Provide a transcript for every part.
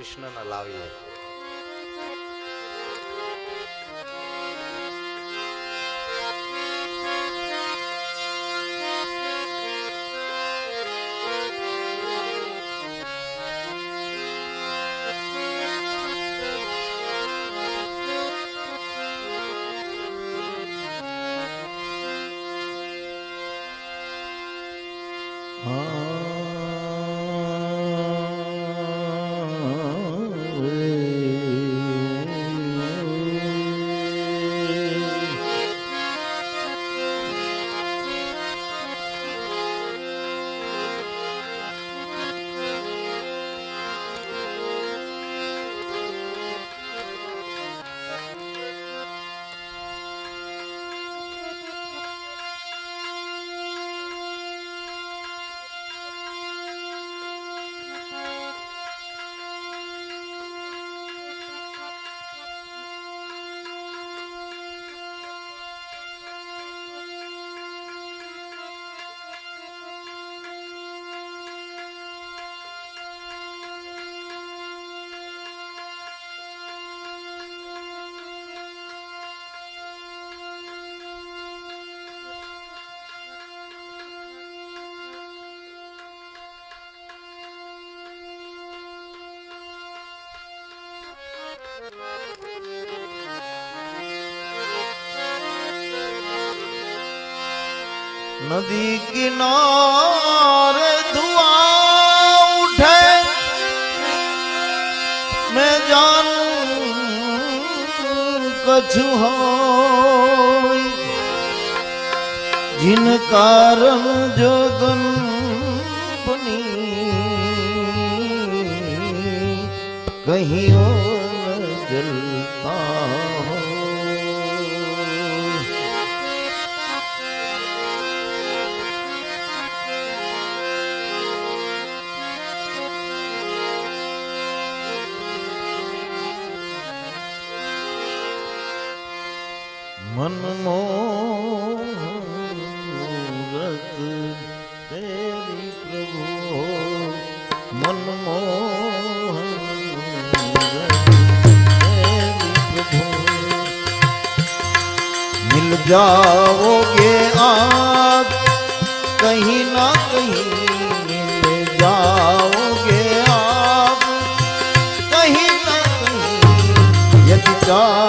કૃષ્ણને લાવીએ. नदी किनारे धुआँ उठे। मैं जान कछु हो जिन कारण जगन कहीं और जल मनमोहरत तेरी प्रभु मनमोहरत तेरी प्रभु मिल जाओगे आप कहीं ना कहीं मिल जाओगे आप कहीं ना कहीं यदि चाह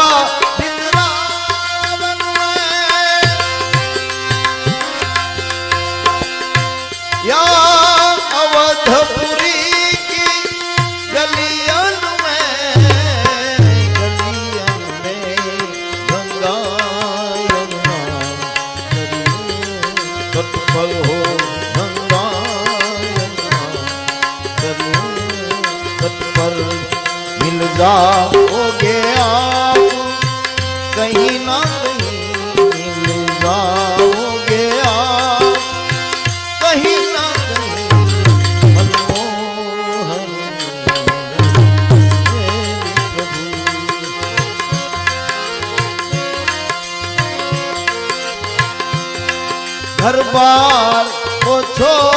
जाओगे आप कहीं ना कहीं मिल कहीं ना कहीं घर बार को छोड़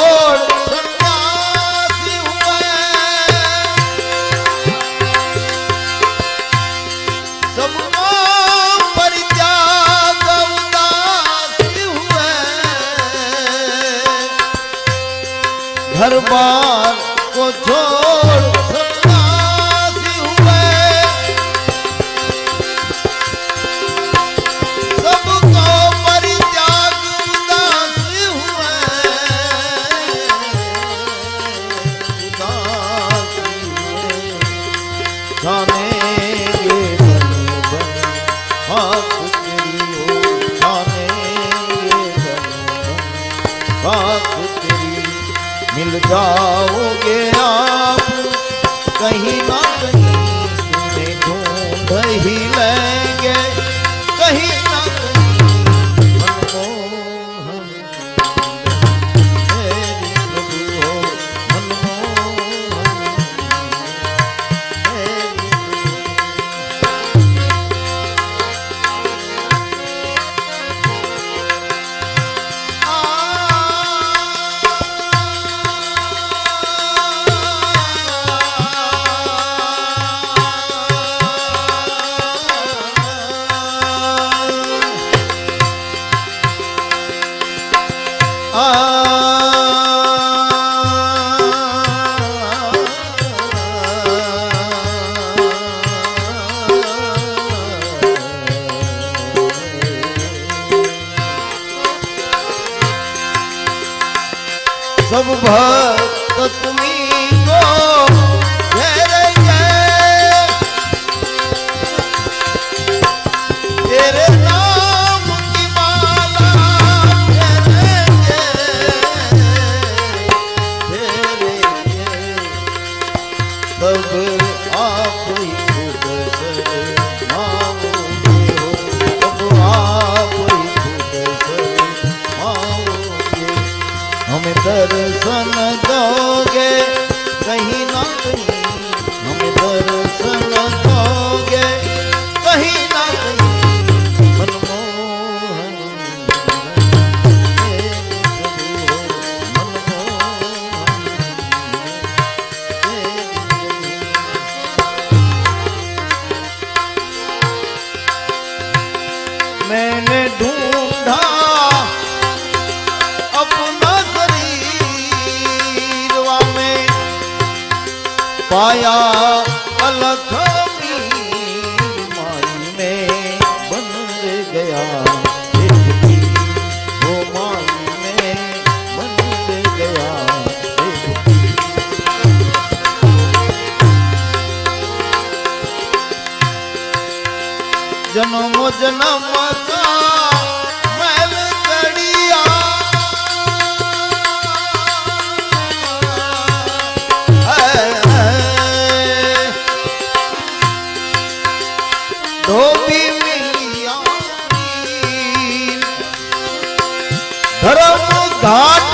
봐. જાઓ. પાયા અલખની માઈ મેં બંધ ગયા જન્મ જન્મ ঘাট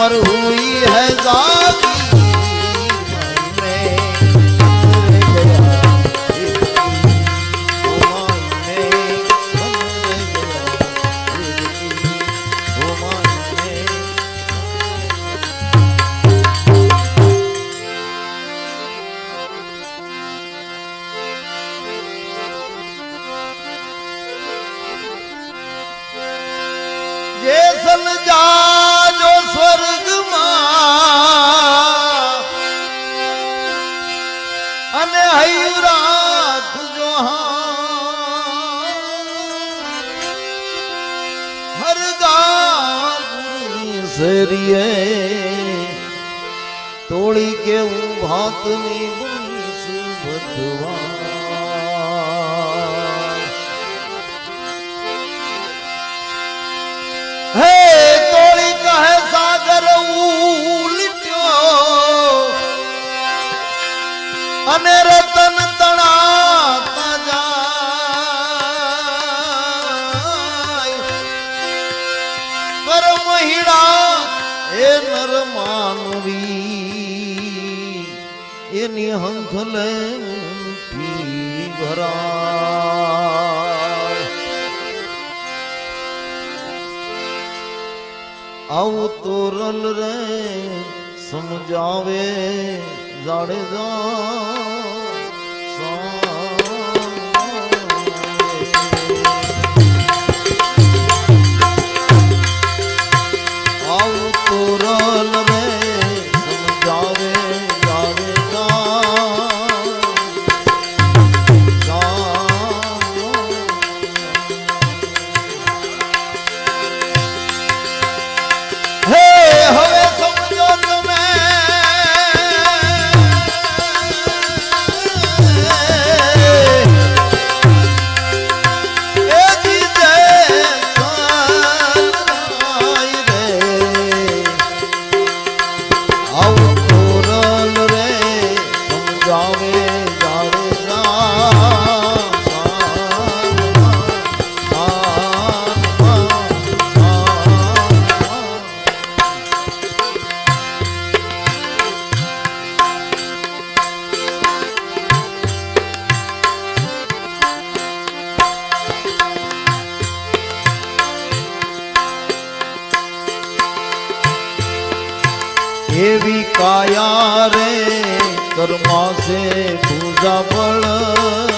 उम्र हुई है जाती समझा રિયે તોળી કેવું ભાતની બધવા. હંખલે મીઠી ભરાય આવું તો રલ રે સમજાવે જાડેજા. ધર્મ છે પૂજા બળ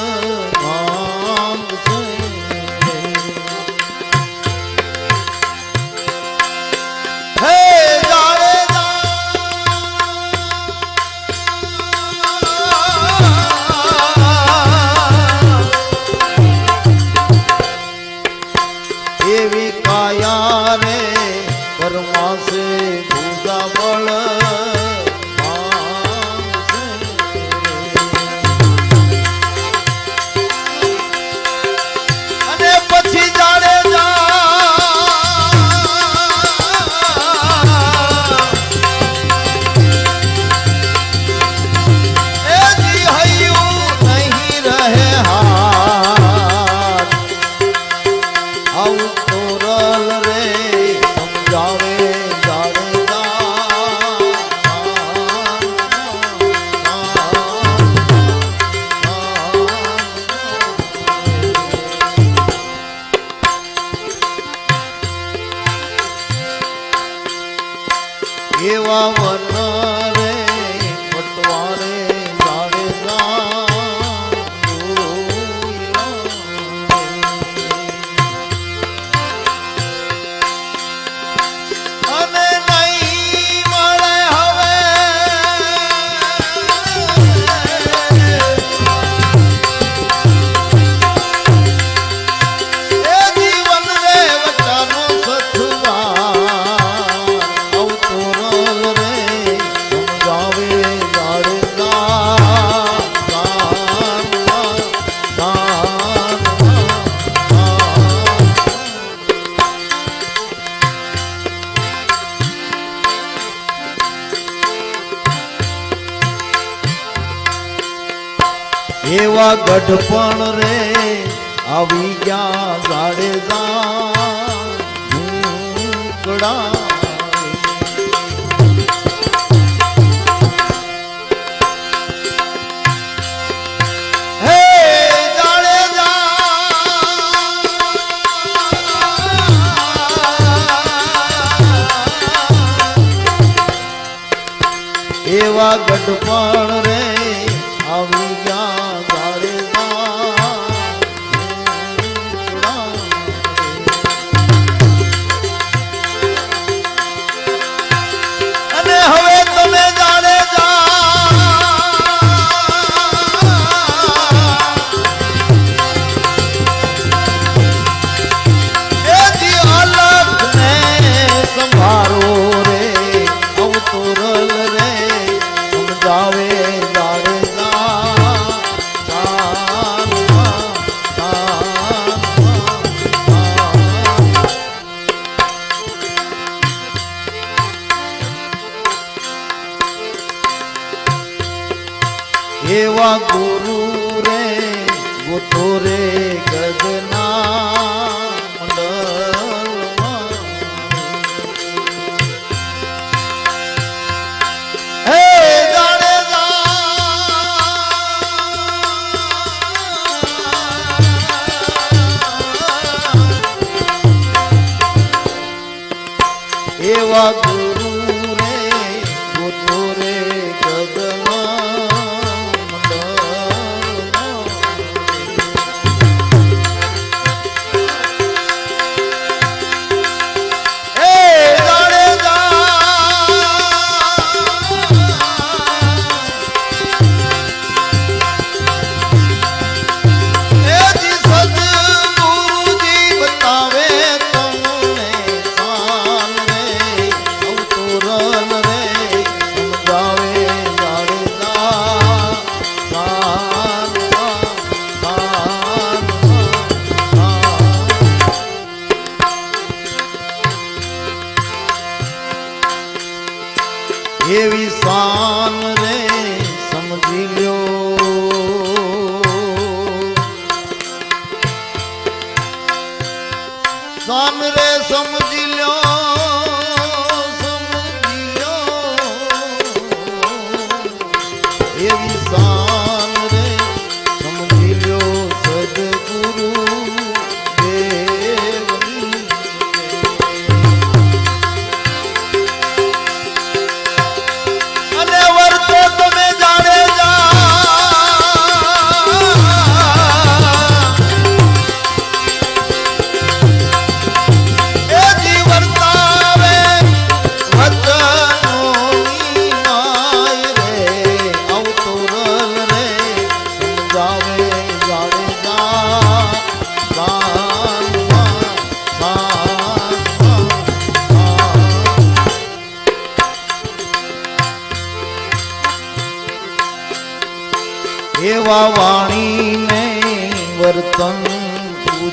એવા ગઢપણ રે આવી ગયા જાડા એવા ગઢપણ રે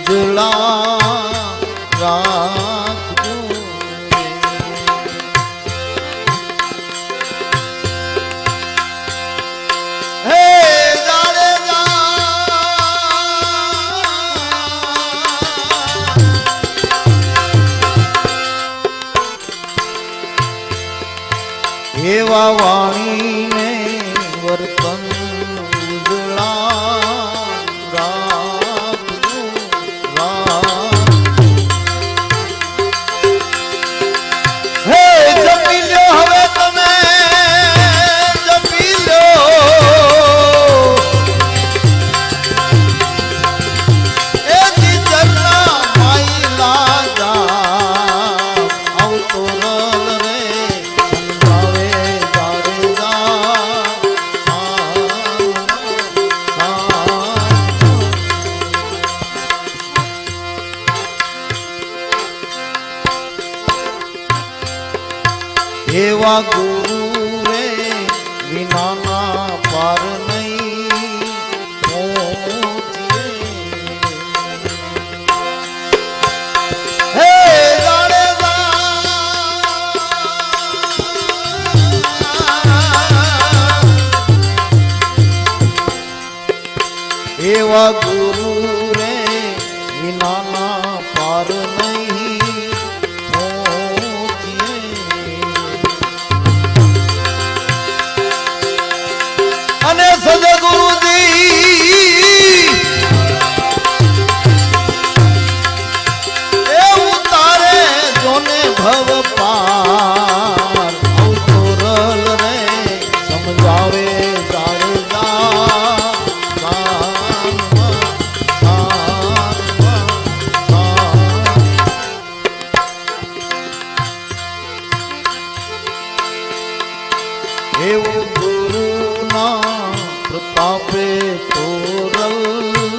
ઉજળા એવા ગુરુ રે વિનાના પાર போரல்